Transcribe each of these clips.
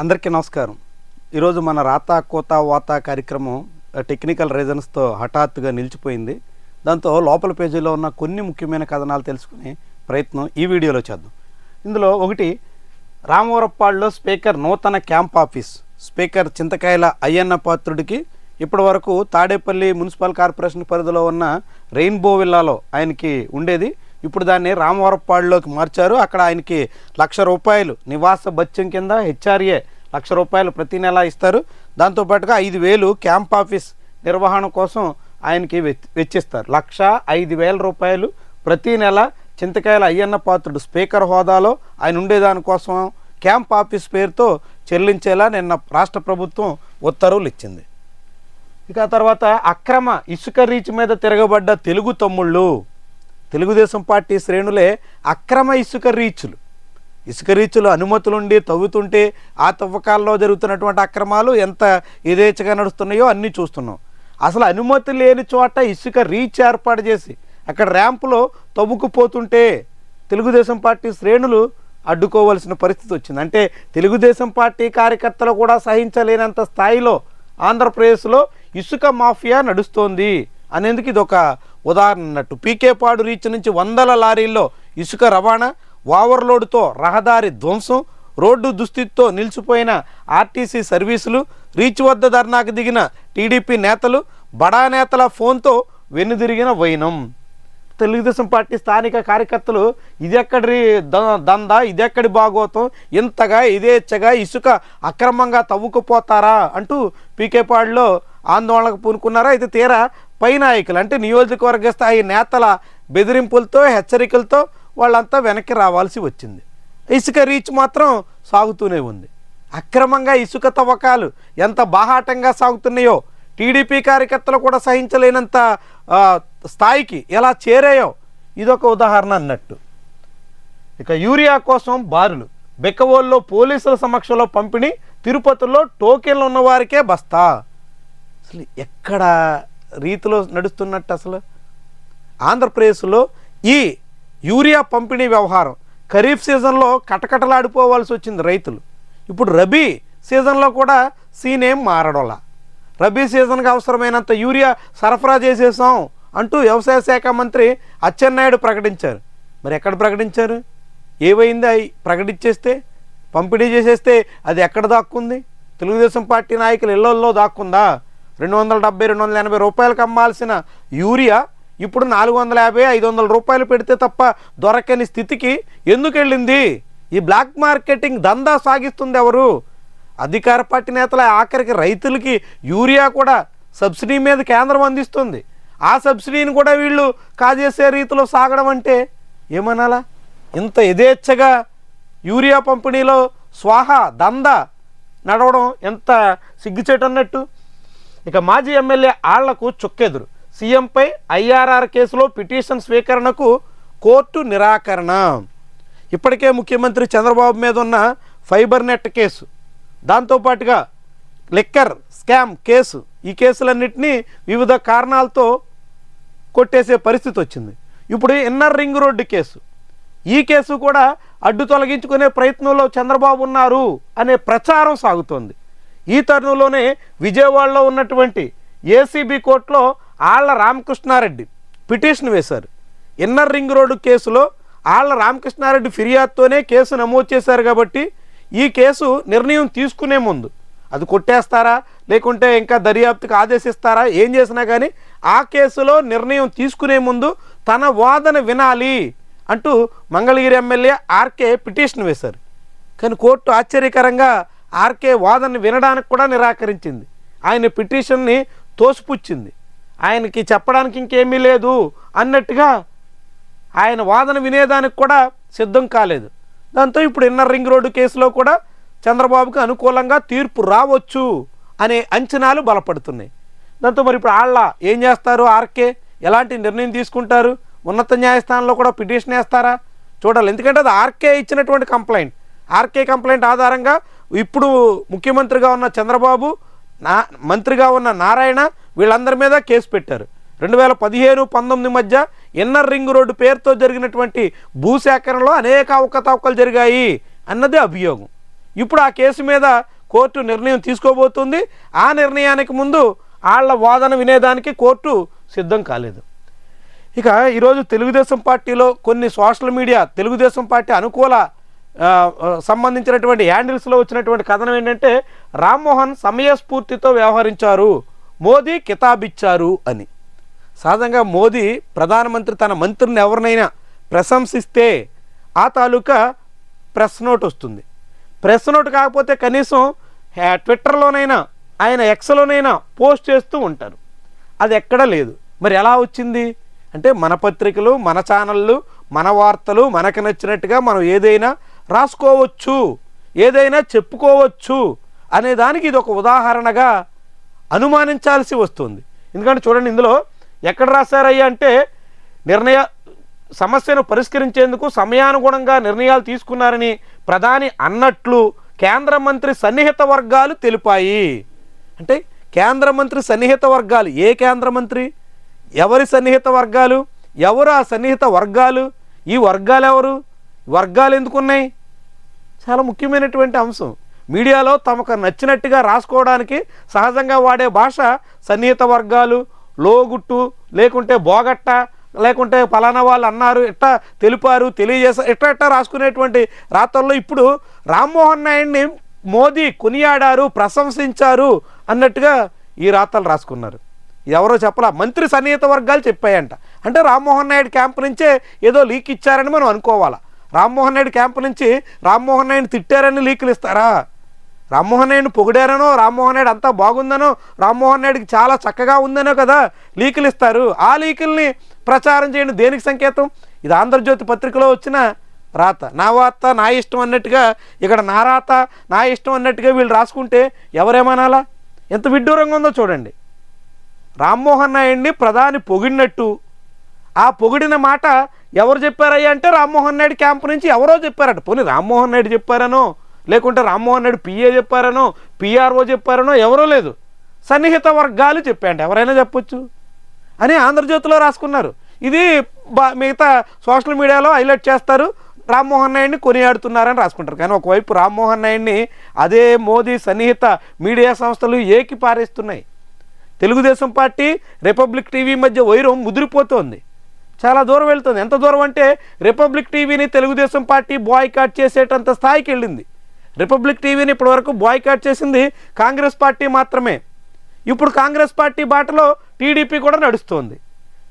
అందరికీ నమస్కారం. ఈరోజు మన రాతా కోత వాతా కార్యక్రమం టెక్నికల్ రీజన్స్తో హఠాత్తుగా నిలిచిపోయింది. దాంతో లోపల పేజీలో ఉన్న కొన్ని ముఖ్యమైన కథనాలు తెలుసుకునే ప్రయత్నం ఈ వీడియోలో చేద్దాం. ఇందులో ఒకటి రామవరప్పాడులో స్పీకర్ నూతన camp office. Speaker Chintakayala Ayyanna పాత్రుడికి ఇప్పటి వరకు తాడేపల్లి మున్సిపల్ కార్పొరేషన్ పరిధిలో ఉన్న రెయిన్బో విల్లాలో ఆయనకి ఉండేది. ఇప్పుడు దాన్ని రామవరపాడులోకి మార్చారు. అక్కడ ఆయనకి లక్ష రూపాయలు నివాస భత్యం కింద హెచ్ఆర్ఏ లక్ష రూపాయలు ప్రతి నెల ఇస్తారు. దాంతోపాటుగా ఐదు వేలు క్యాంప్ ఆఫీస్ నిర్వహణ కోసం ఆయనకి వెచ్- వెచ్చిస్తారు. లక్ష ఐదు వేల రూపాయలు ప్రతి నెల చింతకాయల అయ్యన్న పాత్రుడు స్పీకర్ హోదాలో ఆయన ఉండేదానికోసం క్యాంప్ ఆఫీస్ పేరుతో చెల్లించేలా నిన్న రాష్ట్ర ప్రభుత్వం ఉత్తర్వులు ఇచ్చింది. ఇక తర్వాత అక్రమ ఇసుక రీచ్ మీద తిరగబడ్డ తెలుగు తమ్ముళ్ళు తెలుగుదేశం పార్టీ శ్రేణులే అక్రమ ఇసుక రీచ్లు. ఇసుక రీచ్లు అనుమతులుండి తవ్వుతుంటే ఆ తవ్వకాల్లో జరుగుతున్నటువంటి అక్రమాలు ఎంత యథేచ్ఛగా నడుస్తున్నాయో అన్నీ చూస్తున్నాం. అసలు అనుమతి లేని చోట ఇసుక రీచ్ ఏర్పాటు చేసి అక్కడ ర్యాంపులో తవ్వుకుపోతుంటే తెలుగుదేశం పార్టీ శ్రేణులు అడ్డుకోవాల్సిన పరిస్థితి వచ్చింది. అంటే తెలుగుదేశం పార్టీ కార్యకర్తలు కూడా సహించలేనంత స్థాయిలో ఆంధ్రప్రదేశ్లో ఇసుక మాఫియా నడుస్తోంది అనేందుకు ఇది ఉదాహరణట్టు పీకేపాడు రీచ్ నుంచి వందల లారీల్లో ఇసుక రవాణా ఓవర్లోడ్తో రహదారి ధ్వంసం రోడ్డు దుస్థితితో నిలిచిపోయిన ఆర్టీసీ సర్వీసులు రీచ్ వద్ద ధర్నాకు దిగిన టీడీపీ నేతలు బడా నేతల ఫోన్తో వెనుదిరిగిన వైనం. తెలుగుదేశం పార్టీ స్థానిక కార్యకర్తలు ఇదెక్కడి ద- దందా ఇదెక్కడి భాగోతం ఇంతగా ఇదేచ్ఛగా ఇసుక అక్రమంగా తవ్వుకుపోతారా అంటూ పీకేపాడులో ఆందోళనకు పూనుకున్నారా? అయితే తీరా పై నాయకులు అంటే నియోజకవర్గ స్థాయి నేతల బెదిరింపులతో హెచ్చరికలతో వాళ్ళంతా వెనక్కి రావాల్సి వచ్చింది. ఇసుక రీచ్ మాత్రం సాగుతూనే ఉంది. అక్రమంగా ఇసుక తవ్వకాలు ఎంత బాహాటంగా సాగుతున్నాయో టీడీపీ కార్యకర్తలు కూడా సహించలేనంత స్థాయికి ఎలా చేరాయో ఇదొక ఉదాహరణ అన్నట్టు. ఇక యూరియా కోసం బారులు బెక్కవోల్లో పోలీసుల సమక్షంలో పంపిణీ తిరుపతిలో టోకెన్లు ఉన్నవారికే బస్తా. అసలు ఎక్కడ రీతిలో నడుస్తున్నట్టు అసలు? ఆంధ్రప్రదేశ్లో ఈ యూరియా పంపిణీ వ్యవహారం ఖరీఫ్ సీజన్లో కటకటలాడిపోవాల్సి వచ్చింది రైతులు. ఇప్పుడు రబీ సీజన్లో కూడా సీన్ ఏం మారడంలా. రబీ సీజన్కి అవసరమైనంత యూరియా సరఫరా చేసేసాం అంటూ వ్యవసాయ శాఖ మంత్రి అచ్చెన్నాయుడు ప్రకటించారు. మరి ఎక్కడ ప్రకటించారు? ఏమైంది అవి ప్రకటించేస్తే? పంపిణీ చేసేస్తే అది ఎక్కడ దాక్కుంది? తెలుగుదేశం పార్టీ నాయకులు ఇళ్ళలో దాక్కుందా? రెండు వందల డెబ్బై రెండు వందల ఎనభై రూపాయలకు అమ్మాల్సిన యూరియా ఇప్పుడు నాలుగు వందల యాభై ఐదు వందల రూపాయలు పెడితే తప్ప దొరకని స్థితికి ఎందుకు వెళ్ళింది? ఈ బ్లాక్ మార్కెటింగ్ దందా సాగిస్తుంది ఎవరు? అధికార పార్టీ నేతల ఆఖరికి రైతులకి యూరియా కూడా సబ్సిడీ మీద కేంద్రం అందిస్తుంది. ఆ సబ్సిడీని కూడా వీళ్ళు కాజేసే రీతిలో సాగడం అంటే ఏమనాలా? ఇంత యథేచ్ఛగా యూరియా పంపిణీలో స్వాహ దంద నడవడం ఎంత సిగ్గుచేటు అన్నట్టు ఇక మాజీ ఎమ్మెల్యే ఆళ్ళకు చుక్కెదురు. సీఎంపై ఐఆర్ఆర్ కేసులో పిటిషన్ స్వీకరణకు కోర్టు నిరాకరణ. ఇప్పటికే ముఖ్యమంత్రి చంద్రబాబు మీద ఉన్న ఫైబర్ నెట్ కేసు. దాంతోపాటుగా లిక్కర్ స్కామ్ కేసు. ఈ కేసులన్నింటినీ వివిధ కారణాలతో కొట్టేసే పరిస్థితి వచ్చింది. ఇప్పుడు ఇన్నర్ రింగ్ రోడ్డు కేసు. ఈ కేసు కూడా అడ్డు తొలగించుకునే ప్రయత్నంలో చంద్రబాబు ఉన్నారు అనే ప్రచారం సాగుతోంది. ఈ తరుణంలోనే విజయవాడలో ఉన్నటువంటి ఏసీబీ కోర్టులో ఆళ్ళ రామకృష్ణారెడ్డి పిటిషన్ వేశారు. ఇన్నర్ రింగ్ రోడ్డు కేసులో ఆళ్ళ రామకృష్ణారెడ్డి ఫిర్యాదుతోనే కేసు నమోదు చేశారు కాబట్టి ఈ కేసు నిర్ణయం తీసుకునే ముందు అది కొట్టేస్తారా? లేకుంటే ఇంకా దర్యాప్తుకు ఆదేశిస్తారా? ఏం చేసినా కానీ ఆ కేసులో నిర్ణయం తీసుకునే ముందు తన వాదన వినాలి అంటూ మంగళగిరి ఎమ్మెల్యే ఆర్కే పిటిషన్ వేశారు. కానీ కోర్టు ఆశ్చర్యకరంగా ఆర్కే వాదన వినడానికి కూడా నిరాకరించింది. ఆయన పిటిషన్ని తోసిపుచ్చింది. ఆయనకి చెప్పడానికి ఇంకేమీ లేదు అన్నట్టుగా ఆయన వాదన వినేదానికి కూడా సిద్ధం కాలేదు. దాంతో ఇప్పుడు ఇన్నర్ రింగ్ రోడ్డు కేసులో కూడా చంద్రబాబుకు అనుకూలంగా తీర్పు రావచ్చు అనే అంచనాలు బలపడుతున్నాయి. దాంతో మరి ఇప్పుడు ఆళ్ళ ఏం చేస్తారు? ఆర్కే ఎలాంటి నిర్ణయం తీసుకుంటారు? ఉన్నత న్యాయస్థానంలో కూడా పిటిషన్ వేస్తారా? చూడాలి. ఎందుకంటే అది ఆర్కే ఇచ్చినటువంటి కంప్లైంట్. ఆర్కే కంప్లైంట్ ఆధారంగా ఇప్పుడు ముఖ్యమంత్రిగా ఉన్న చంద్రబాబు నా మంత్రిగా ఉన్న నారాయణ వీళ్ళందరి మీద కేసు పెట్టారు. రెండు వేల పదిహేను పంతొమ్మిది మధ్య ఇన్నర్ రింగ్ రోడ్డు పేరుతో జరిగినటువంటి భూసేకరణలో అనేక అవకతవకలు జరిగాయి అన్నది అభియోగం. ఇప్పుడు ఆ కేసు మీద కోర్టు నిర్ణయం తీసుకోబోతుంది. ఆ నిర్ణయానికి ముందు వాళ్ళ వాదన వినేదానికి కోర్టు సిద్ధం కాలేదు. ఇక ఈరోజు తెలుగుదేశం పార్టీలో కొన్ని సోషల్ మీడియా తెలుగుదేశం పార్టీ అనుకూల సంబంధించినటువంటి హ్యాండిల్స్లో వచ్చినటువంటి కథనం ఏంటంటే రామ్మోహన్ సమయస్ఫూర్తితో వ్యవహరించారు మోదీ కితాబిచ్చారు అని. సహజంగా మోదీ ప్రధానమంత్రి తన మంత్రిని ఎవరినైనా ప్రశంసిస్తే ఆ తాలూకా ప్రెస్ నోట్ వస్తుంది. ప్రెస్ నోట్ కాకపోతే కనీసం ట్విట్టర్లోనైనా ఆయన ఎక్స్లోనైనా పోస్ట్ చేస్తూ ఉంటారు. అది ఎక్కడా లేదు. మరి ఎలా వచ్చింది? అంటే మన పత్రికలు మన ఛానళ్ళు మన వార్తలు మనకు నచ్చినట్టుగా మనం ఏదైనా రాసుకోవచ్చు ఏదైనా చెప్పుకోవచ్చు అనే దానికి ఇది ఒక ఉదాహరణగా అనుమానించాల్సి వస్తుంది. ఎందుకంటే చూడండి ఇందులో ఎక్కడ రాశారయ్యా అంటే నిర్ణయ సమస్యను పరిష్కరించేందుకు సమయానుగుణంగా నిర్ణయాలు తీసుకున్నారని ప్రధాని అన్నట్లు కేంద్ర మంత్రి సన్నిహిత వర్గాలు తెలిపాయి. అంటే కేంద్ర మంత్రి సన్నిహిత వర్గాలు ఏ కేంద్ర మంత్రి? ఎవరి సన్నిహిత వర్గాలు? ఎవరు ఆ సన్నిహిత వర్గాలు? ఈ వర్గాలు ఎవరు? వర్గాలు ఎందుకున్నాయి? చాలా ముఖ్యమైనటువంటి అంశం. మీడియాలో తమకు నచ్చినట్టుగా రాసుకోవడానికి సహజంగా వాడే భాష సన్నిహిత వర్గాలు లోగుట్టు లేకుంటే బోగట్ట లేకుంటే ఫలానా వాళ్ళు అన్నారు ఇట్ట తెలిపారు తెలియజేశారు ఇట్ట ఇట్ట రాసుకునేటువంటి రాతల్లో ఇప్పుడు రామ్మోహన్ నాయుడిని మోదీ కొనియాడారు ప్రశంసించారు అన్నట్టుగా ఈ రాతలు రాసుకున్నారు. ఎవరో చెప్పలా మంత్రి సన్నిహిత వర్గాలు చెప్పాయంట. అంటే రామ్మోహన్ నాయుడు క్యాంప్ నుంచే ఏదో లీక్ ఇచ్చారని మనం అనుకోవాలా. రామ్మోహన్ నాయుడు క్యాంపు నుంచి రామ్మోహన్ నాయుడు తిట్టారని లీకులు ఇస్తారా? రామ్మోహన్ నాయుడు పొగిడారనో రామ్మోహన్ నాయుడు అంతా బాగుందనో రామ్మోహన్ నాయుడికి చాలా చక్కగా ఉందనో కదా లీకులు ఇస్తారు. ఆ లీకుల్ని ప్రచారం చేయండి దేనికి సంకేతం? ఇది ఆంధ్రజ్యోతి పత్రికలో వచ్చిన రాత. నా వార్త నా ఇష్టం అన్నట్టుగా ఇక్కడ నా రాత నా ఇష్టం అన్నట్టుగా వీళ్ళు రాసుకుంటే ఎవరేమనాలా? ఎంత విడ్డూరంగా ఉందో చూడండి. రామ్మోహన్ నాయుడిని ప్రధాని పొగిడినట్టు. ఆ పొగిడిన మాట ఎవరు చెప్పారయ్యా అంటే రామ్మోహన్ నాయుడు క్యాంప్ నుంచి ఎవరో చెప్పారట. పోనీ రామ్మోహన్ నాయుడు చెప్పారనో లేకుంటే రామ్మోహన్ నాయుడు పిఏ చెప్పారనో పిఆర్ఓ చెప్పారనో ఎవరో లేదు. సన్నిహిత వర్గాలు చెప్పాయంట. ఎవరైనా చెప్పొచ్చు? అని ఆంధ్రజ్యోతిలో రాసుకున్నారు. ఇది బా మిగతా సోషల్ మీడియాలో హైలైట్ చేస్తారు. రామ్మోహన్ నాయుడిని కొనియాడుతున్నారని రాసుకుంటారు. కానీ ఒకవైపు రామ్మోహన్ నాయుడిని అదే మోదీ సన్నిహిత మీడియా సంస్థలు ఏకి పారేస్తున్నాయి తెలుగుదేశం పార్టీ రిపబ్లిక్ టీవీ మధ్య వైరం ముదిరిపోతోంది. చాలా దూరం వెళ్తుంది. ఎంత దూరం అంటే రిపబ్లిక్ టీవీని తెలుగుదేశం పార్టీ బాయ్కాట్ చేసేటంత స్థాయికి వెళ్ళింది. రిపబ్లిక్ టీవీని ఇప్పటివరకు బాయ్కాట్ చేసింది కాంగ్రెస్ పార్టీ మాత్రమే. ఇప్పుడు కాంగ్రెస్ పార్టీ బాటలో టీడీపీ కూడా నడుస్తోంది.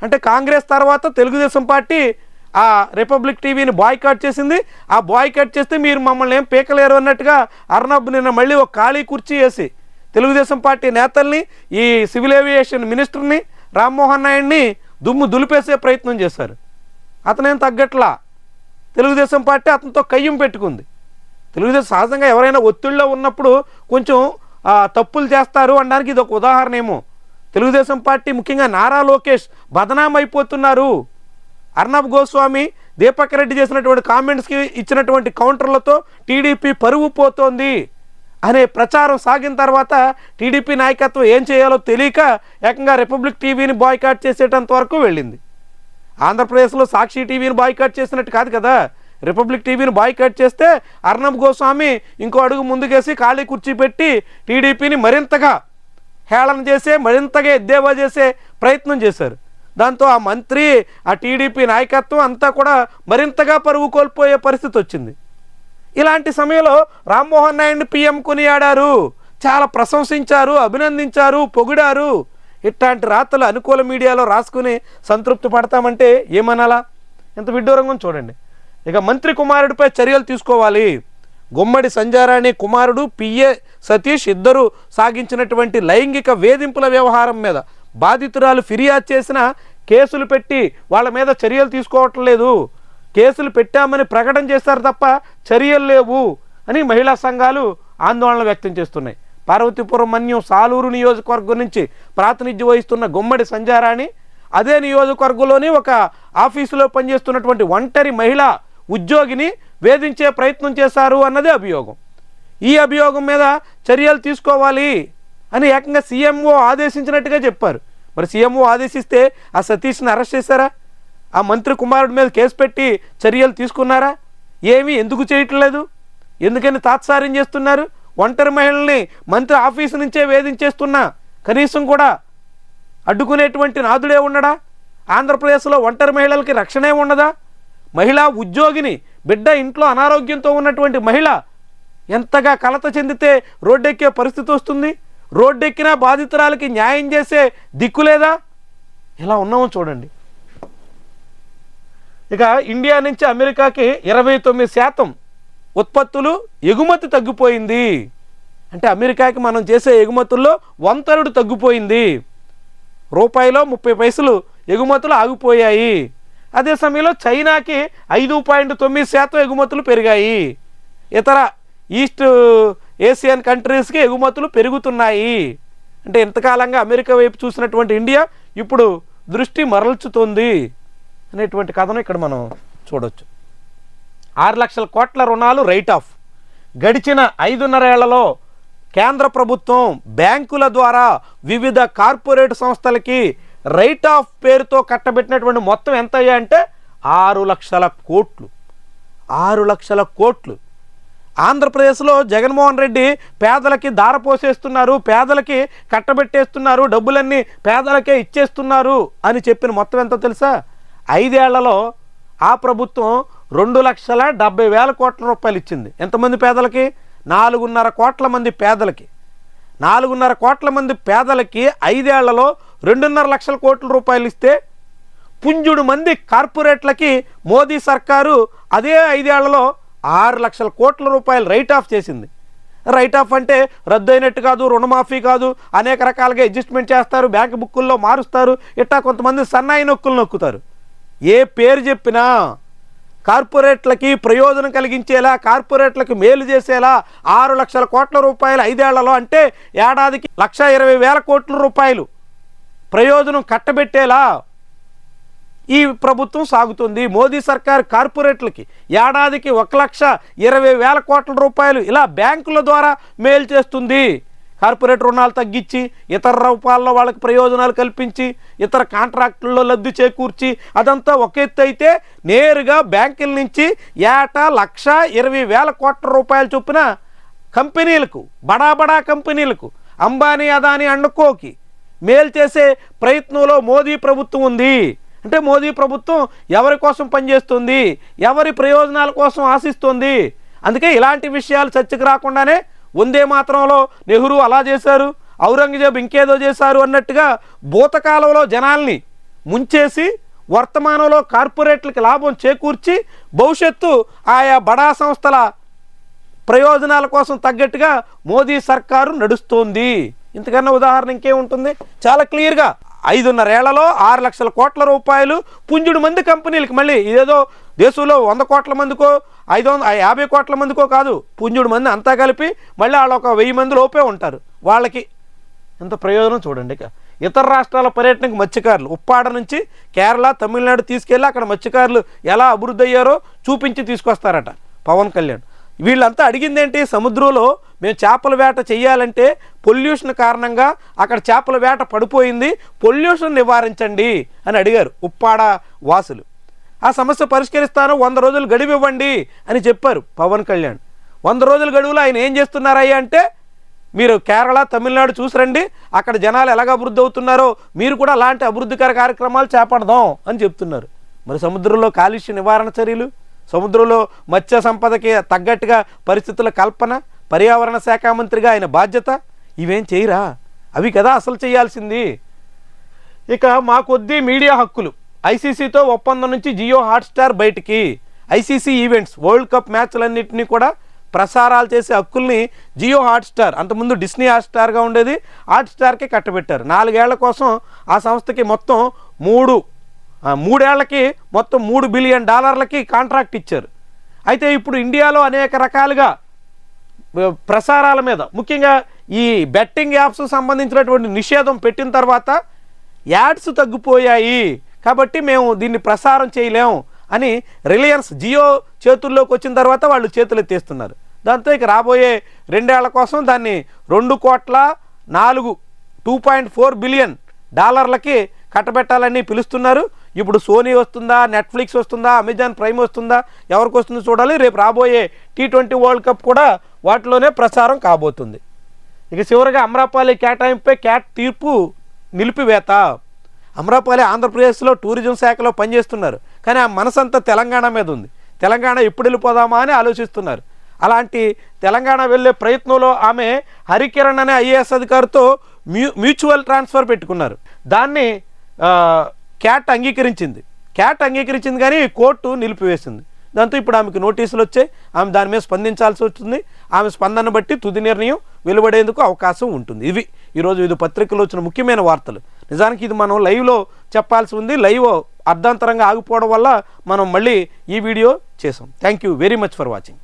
అంటే కాంగ్రెస్ తర్వాత తెలుగుదేశం పార్టీ ఆ రిపబ్లిక్ టీవీని బాయ్కాట్ చేసింది. ఆ బాయ్కాట్ చేస్తే మీరు మమ్మల్ని ఏం పీకలేరు అన్నట్టుగా అర్నబ్ నిన్న మళ్ళీ ఒక ఖాళీ కుర్చీ వేసి తెలుగుదేశం పార్టీ నేతల్ని ఈ సివిల్ ఏవియేషన్ మినిస్టర్ని రామ్మోహన్ నాయుడిని దుమ్ము దులిపేసే ప్రయత్నం చేశారు. అతనేం తగ్గట్లా? తెలుగుదేశం పార్టీ అతనితో కయ్యం పెట్టుకుంది. తెలుగుదేశం సహజంగా ఎవరైనా ఒత్తిడిలో ఉన్నప్పుడు కొంచెం తప్పులు చేస్తారు అనడానికి ఇది ఒక ఉదాహరణ ఏమో తెలుగుదేశం పార్టీ ముఖ్యంగా నారా లోకేష్ బదనాం అయిపోతున్నారు అర్ణబ్ గోస్వామి దీపక్ రెడ్డి చేసినటువంటి కామెంట్స్కి ఇచ్చినటువంటి కౌంటర్లతో టీడీపీ పరువు పోతోంది. అనే ప్రచారం సాగిన తర్వాత టీడీపీ నాయకత్వం ఏం చేయాలో తెలియక ఏకంగా రిపబ్లిక్ టీవీని బాయ్కాట్ చేసేటంత వరకు వెళ్ళింది. ఆంధ్రప్రదేశ్లో సాక్షి టీవీని బాయ్కాట్ చేసినట్టు కాదు కదా. రిపబ్లిక్ టీవీని బాయ్కాట్ చేస్తే అర్ణబ్ గోస్వామి ఇంకో అడుగు ముందుకేసి ఖాళీ కుర్చీ పెట్టి టీడీపీని మరింతగా హేళన చేసే మరింతగా ఎద్దేవా చేసే ప్రయత్నం చేశారు. దాంతో ఆ మంత్రి ఆ టీడీపీ నాయకత్వం అంతా కూడా మరింతగా పరువు కోల్పోయే పరిస్థితి వచ్చింది. ఇలాంటి సమయంలో రామ్మోహన్ నాయుడిని పిఎం కొనియాడారు. చాలా ప్రశంసించారు అభినందించారు పొగిడారు. ఇట్లాంటి రాతలు అనుకూల మీడియాలో రాసుకుని సంతృప్తి పడతామంటే ఏమనాలా? ఎంత విడ్డూరంగా ఉందో చూడండి. ఇక మంత్రి కుమారుడిపై చర్యలు తీసుకోవాలి. గుమ్మడి సంజారాణి కుమారుడు పిఏ సతీష్ ఇద్దరు సాగించినటువంటి లైంగిక వేధింపుల వ్యవహారం మీద బాధితురాలు ఫిర్యాదు చేసిన కేసులు పెట్టి వాళ్ళ మీద చర్యలు తీసుకోవటం లేదు కేసులు పెట్టామని ప్రకటన చేస్తారు తప్ప చర్యలు లేవు అని మహిళా సంఘాలు ఆందోళన వ్యక్తం చేస్తున్నాయి. పార్వతీపురం మన్యం సాలూరు నియోజకవర్గం నుంచి ప్రాతినిధ్యం వహిస్తున్న గుమ్మడి సంజారాణి అదే నియోజకవర్గంలోని ఒక ఆఫీసులో పనిచేస్తున్నటువంటి ఒంటరి మహిళ ఉద్యోగిని వేధించే ప్రయత్నం చేశారు అన్నది అభియోగం. ఈ అభియోగం మీద చర్యలు తీసుకోవాలి అని ఏకంగా సీఎంఓ ఆదేశించినట్టుగా చెప్పారు. మరి సీఎంఓ ఆదేశిస్తే ఆ సతీష్ని అరెస్ట్ చేశారా? ఆ మంత్రి కుమారుడి మీద కేసు పెట్టి చర్యలు తీసుకున్నారా? ఏమీ ఎందుకు చేయట్లేదు? ఎందుకని తాత్సార్యం చేస్తున్నారు? ఒంటరి మహిళల్ని మంత్రి ఆఫీసు నుంచే వేధించేస్తున్నా? కనీసం కూడా అడ్డుకునేటువంటి నాదుడే ఉండడా? ఆంధ్రప్రదేశ్లో ఒంటరి మహిళలకి రక్షణే ఉండదా మహిళా ఉద్యోగిని బిడ్డ ఇంట్లో అనారోగ్యంతో ఉన్నటువంటి మహిళ ఎంతగా కలత చెందితే రోడ్డెక్కే పరిస్థితి వస్తుంది? రోడ్డెక్కినా బాధితురాలకి న్యాయం చేసే దిక్కు లేదా? ఇలా ఉన్నామో చూడండి. ఇక ఇండియా నుంచి అమెరికాకి ఇరవై తొమ్మిది శాతం ఉత్పత్తులు ఎగుమతి తగ్గిపోయింది. అంటే అమెరికాకి మనం చేసే ఎగుమతుల్లో వంతరుడు తగ్గిపోయింది. రూపాయిలో ముప్పై పైసలు ఎగుమతులు ఆగిపోయాయి. అదే సమయంలో చైనాకి ఐదు పాయింట్ తొమ్మిది శాతం ఎగుమతులు పెరిగాయి. ఇతర ఈస్ట్ ఏషియన్ కంట్రీస్కి ఎగుమతులు పెరుగుతున్నాయి. అంటే ఇంతకాలంగా అమెరికా వైపు చూసినటువంటి ఇండియా ఇప్పుడు దృష్టి మరల్చుతుంది. అనేటువంటి కథను ఇక్కడ మనం చూడొచ్చు. ఆరు లక్షల కోట్ల రుణాలు రైట్ ఆఫ్. గడిచిన ఐదున్నరేళ్ళలో కేంద్ర ప్రభుత్వం బ్యాంకుల ద్వారా వివిధ కార్పొరేట్ సంస్థలకి రైట్ ఆఫ్ పేరుతో కట్టబెట్టినటువంటి మొత్తం ఎంత అంటే ఆరు లక్షల కోట్లు. ఆరు లక్షల కోట్లు. ఆంధ్రప్రదేశ్లో జగన్మోహన్ రెడ్డి పేదలకి దార పోసేస్తున్నారు పేదలకి కట్టబెట్టేస్తున్నారు డబ్బులన్నీ పేదలకే ఇచ్చేస్తున్నారు అని చెప్పిన మొత్తం ఎంతో తెలుసా? ఐదేళ్ళలో ఆ ప్రభుత్వం రెండు లక్షల డెబ్బై వేల కోట్ల రూపాయలు ఇచ్చింది. ఎంతమంది పేదలకి? నాలుగున్నర కోట్ల మంది పేదలకి. నాలుగున్నర కోట్ల మంది పేదలకి ఐదేళ్ళలో రెండున్నర లక్షల కోట్ల రూపాయలు ఇస్తే పుంజుడు మంది కార్పొరేట్లకి మోదీ సర్కారు అదే ఐదేళ్ళలో ఆరు లక్షల కోట్ల రూపాయలు రైట్ ఆఫ్ చేసింది. రైట్ ఆఫ్ అంటే రద్దు అయినట్టు కాదు రుణమాఫీ కాదు అనేక రకాలుగా అడ్జస్ట్మెంట్ చేస్తారు బ్యాంక్ బుక్కుల్లో మారుస్తారు ఇట్టా కొంతమంది సన్నాయి నొక్కులు నొక్కుతారు. ఏ పేరు చెప్పినా కార్పొరేట్లకి ప్రయోజనం కలిగించేలా కార్పొరేట్లకు మేలు చేసేలా ఆరు లక్షల కోట్ల రూపాయలు ఐదేళ్ళలో అంటే ఏడాదికి లక్ష ఇరవై వేల కోట్ల రూపాయలు ప్రయోజనం కట్టబెట్టేలా ఈ ప్రభుత్వం సాగుతుంది. మోదీ సర్కార్ కార్పొరేట్లకి ఏడాదికి ఒక లక్ష ఇరవై వేల కోట్ల రూపాయలు ఇలా బ్యాంకుల ద్వారా మేలు చేస్తుంది. కార్పొరేట్ రుణాలు తగ్గించి ఇతర రూపాల్లో వాళ్ళకి ప్రయోజనాలు కల్పించి ఇతర కాంట్రాక్టుల్లో లబ్ధి చేకూర్చి అదంతా ఒక ఎత్తు అయితే నేరుగా బ్యాంకుల నుంచి ఏటా లక్ష ఇరవై వేల కోట్ల రూపాయలు చొప్పున కంపెనీలకు బడా బడా కంపెనీలకు అంబానీ అదానీ అండుకోకి మేలు చేసే ప్రయత్నంలో మోదీ ప్రభుత్వం ఉంది. అంటే మోదీ ప్రభుత్వం ఎవరి కోసం పనిచేస్తుంది? ఎవరి ప్రయోజనాల కోసం ఆశిస్తుంది? అందుకే ఇలాంటి విషయాలు చర్చకు రాకుండానే వందే మాత్రంలో నెహ్రూ అలా చేశారు ఔరంగజేబు ఇంకేదో చేశారు అన్నట్టుగా భూతకాలంలో జనాల్ని ముంచేసి వర్తమానంలో కార్పొరేట్లకి లాభం చేకూర్చి భవిష్యత్తు ఆయా బడా సంస్థల ప్రయోజనాల కోసం తగ్గట్టుగా మోదీ సర్కారు నడుస్తోంది. ఇంతకన్నా ఉదాహరణ ఇంకేముంటుంది? చాలా క్లియర్గా ఐదున్నరేళ్ళలో ఆరు లక్షల కోట్ల రూపాయలు పుంజుడు మంది కంపెనీలకి మళ్ళీ ఏదో దేశంలో వంద కోట్ల మందికో ఐదు వంద యాభై కోట్ల మందికో కాదు పుంజుడు మంది అంతా కలిపి మళ్ళీ వాళ్ళు ఒక వెయ్యి మంది లోపే ఉంటారు. వాళ్ళకి ఎంత ప్రయోజనం చూడండి ఇక. ఇతర రాష్ట్రాల పర్యటనకు మత్స్యకారులు ఉప్పాడ నుంచి కేరళ తమిళనాడు తీసుకెళ్ళి అక్కడ మత్స్యకారులు ఎలా అభివృద్ధి అయ్యారో చూపించి తీసుకొస్తారట పవన్ కళ్యాణ్. వీళ్ళంతా అడిగిందేంటి? సముద్రంలో మేము చేపల వేట చేయాలంటే పొల్యూషన్ కారణంగా అక్కడ చేపల వేట పడిపోయింది. పొల్యూషన్ నివారించండి అని అడిగారు ఉప్పాడ వాసులు. ఆ సమస్య పరిష్కరిస్తాను వంద రోజులు గడువు ఇవ్వండి అని చెప్పారు పవన్ కళ్యాణ్. వంద రోజుల గడువులో ఆయన ఏం చేస్తున్నారయ్యా అంటే మీరు కేరళ తమిళనాడు చూసిరండి అక్కడ జనాలు ఎలాగ అభివృద్ధి అవుతున్నారో మీరు కూడా అలాంటి అభివృద్ధికర కార్యక్రమాలు చేపడదాం అని చెప్తున్నారు. మరి సముద్రంలో కాలుష్య నివారణ చర్యలు? సముద్రంలో మత్స్య సంపదకి తగ్గట్టుగా పరిస్థితుల కల్పన పర్యావరణ శాఖ మంత్రిగా ఆయన బాధ్యత? ఇవేం చేయరా? అవి కదా అసలు చేయాల్సింది. ఇక మా కొద్దీ మీడియా హక్కులు. ఐసీసీతో ఒప్పందం నుంచి జియో హాట్స్టార్ బయటికి. ఐసీసీ ఈవెంట్స్ వరల్డ్ కప్ మ్యాచ్లన్నింటినీ కూడా ప్రసారాలు చేసే హక్కుల్ని జియో హాట్స్టార్ అంతకుముందు డిస్నీ హాట్స్టార్గా ఉండేది హాట్స్టార్కే కట్టబెట్టారు. నాలుగేళ్ళ కోసం ఆ సంస్థకి మొత్తం మూడు మూడేళ్ళకి మొత్తం మూడు బిలియన్ డాలర్లకి కాంట్రాక్ట్ ఇచ్చారు. అయితే ఇప్పుడు ఇండియాలో అనేక రకాలుగా ప్రసారాల మీద ముఖ్యంగా ఈ బెట్టింగ్ యాప్స్ సంబంధించినటువంటి నిషేధం పెట్టిన తర్వాత యాడ్స్ తగ్గిపోయాయి. కాబట్టి మేము దీన్ని ప్రసారం చేయలేము అని రిలయన్స్ జియో చేతుల్లోకి వచ్చిన తర్వాత వాళ్ళు చేతులు ఎత్తేస్తున్నారు. దాంతో ఇక రాబోయే రెండేళ్ళ కోసం దాన్ని రెండు కోట్ల నాలుగు టూ పాయింట్ ఫోర్ బిలియన్ డాలర్లకి కట్టబెట్టాలని పిలుస్తున్నారు. ఇప్పుడు సోనీ వస్తుందా నెట్ఫ్లిక్స్ వస్తుందా అమెజాన్ ప్రైమ్ వస్తుందా ఎవరికి వస్తుందో చూడాలి. రేపు రాబోయే టీ ట్వంటీ వరల్డ్ కప్ కూడా వాటిలోనే ప్రసారం కాబోతుంది. ఇక చివరిగా అమరాపాలి కేటాయింపై క్యాట్ తీర్పు నిలిపివేత. అమరాపాలి ఆంధ్రప్రదేశ్లో టూరిజం శాఖలో పనిచేస్తున్నారు. కానీ ఆ మనసంతా తెలంగాణ మీద ఉంది. తెలంగాణ ఎప్పుడు వెళ్ళిపోదామా అని ఆలోచిస్తున్నారు. అలాంటి తెలంగాణ వెళ్ళే ప్రయత్నంలో ఆమె హరికిరణ్ అనే ఐఏఎస్ అధికారితో మ్యూ మ్యూచువల్ ట్రాన్స్ఫర్ పెట్టుకున్నారు. దాన్ని క్యాట్ అంగీకరించింది. క్యాట్ అంగీకరించింది కానీ కోర్టు నిలిపివేసింది. దాంతో ఇప్పుడు ఆమెకు నోటీసులు వచ్చాయి. ఆమె దాని మీద స్పందించాల్సి వస్తుంది. ఆమె స్పందన బట్టి తుది నిర్ణయం వెలువడేందుకు అవకాశం ఉంటుంది. ఇవి ఈరోజు ఇది పత్రికలో వచ్చిన ముఖ్యమైన వార్తలు. నిజానికి ఇది మనం లైవ్లో చెప్పాల్సి ఉంది. లైవ్ అర్ధాంతరంగా ఆగిపోవడం వల్ల మనం మళ్ళీ ఈ వీడియో చేసాం thank you very much for watching